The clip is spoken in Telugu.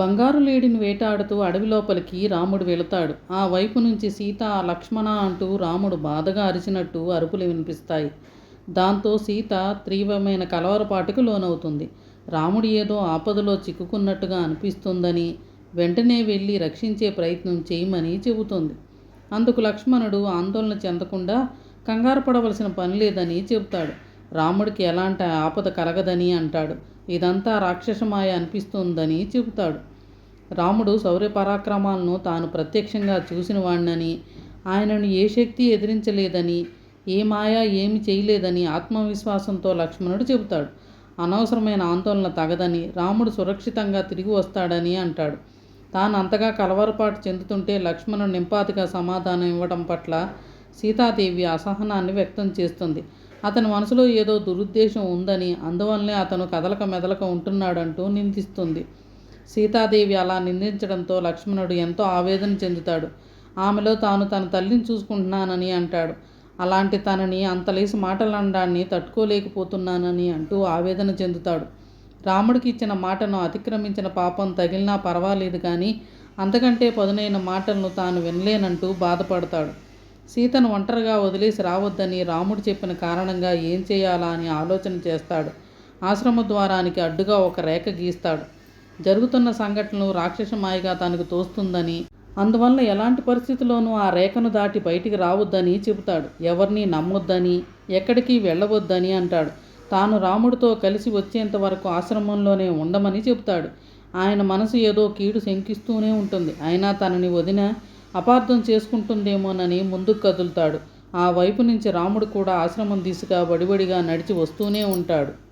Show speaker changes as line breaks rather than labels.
బంగారు లేడిని వేటాడుతూ అడవి లోపలికి రాముడు వెళతాడు. ఆ వైపు నుంచి సీత లక్ష్మణ అంటూ రాముడు బాధగా అరిచినట్టు అరుపులు వినిపిస్తాయి. దాంతో సీత తీవ్రమైన కలవరపాటుకు లోనవుతుంది. రాముడు ఏదో ఆపదలో చిక్కుకున్నట్టుగా అనిపిస్తుందని వెంటనే వెళ్ళి రక్షించే ప్రయత్నం చేయమని చెబుతుంది. అందుకు లక్ష్మణుడు ఆందోళన చెందకుండా కంగారు పడవలసిన పని లేదని చెబుతాడు. రాముడికి ఎలాంటి ఆపద కలగదని అంటాడు. ఇదంతా రాక్షసమాయ అనిపిస్తుందని చెబుతాడు. రాముడు శౌర్య పరాక్రమాలను తాను ప్రత్యక్షంగా చూసిన వాడినని ఆయనను ఏ శక్తి ఎదిరించలేదని ఏ మాయా ఏమి చేయలేదని ఆత్మవిశ్వాసంతో లక్ష్మణుడు చెబుతాడు. అనవసరమైన ఆందోళన తగదని రాముడు సురక్షితంగా తిరిగి వస్తాడని అంటాడు. తాను అంతగా కలవరపాటు చెందుతుంటే లక్ష్మణుడు నింపాతిగా సమాధానం ఇవ్వడం పట్ల సీతాదేవి అసహనాన్ని వ్యక్తం చేస్తుంది. అతని మనసులో ఏదో దురుద్దేశం ఉందని అందువల్లనే అతను కదలక మెదలక ఉంటున్నాడంటూ నిందిస్తుంది. సీతాదేవి అలా నిందించడంతో లక్ష్మణుడు ఎంతో ఆవేదన చెందుతాడు. ఆమెలో తాను తన తల్లిని చూసుకుంటున్నానని అంటాడు. అలాంటి తనని అంతలేసి మాటలనడాన్ని తట్టుకోలేకపోతున్నానని అంటూ ఆవేదన చెందుతాడు. రాముడికి ఇచ్చిన మాటను అతిక్రమించిన పాపం తగిలినా పర్వాలేదు కానీ అంతకంటే పదునైన మాటలను తాను వినలేనంటూ బాధపడతాడు. సీతను ఒంటరిగా వదిలేసి రావద్దని రాముడు చెప్పిన కారణంగా ఏం చేయాలా అని ఆలోచన చేస్తాడు. ఆశ్రమ ద్వారానికి అడ్డుగా ఒక రేఖ గీస్తాడు. జరుగుతున్న సంఘటనలు రాక్షసమాయిగా తనకు తోస్తుందని అందువల్ల ఎలాంటి పరిస్థితిలోనూ ఆ రేఖను దాటి బయటికి రావద్దని చెబుతాడు. ఎవరిని నమ్మొద్దని ఎక్కడికి వెళ్ళవద్దని అంటాడు. తాను రాముడితో కలిసి వచ్చేంత వరకు ఆశ్రమంలోనే ఉండమని చెబుతాడు. ఆయన మనసు ఏదో కీడు శంకిస్తూనే ఉంటుంది. అయినా తనని వదిన అపార్థం చేసుకుంటుందేమోనని ముందుకు కదులుతాడు. ఆ వైపు నుంచి రాముడు కూడా ఆశ్రమం దిశగా బడిబడిగా నడిచి వస్తూనే ఉంటాడు.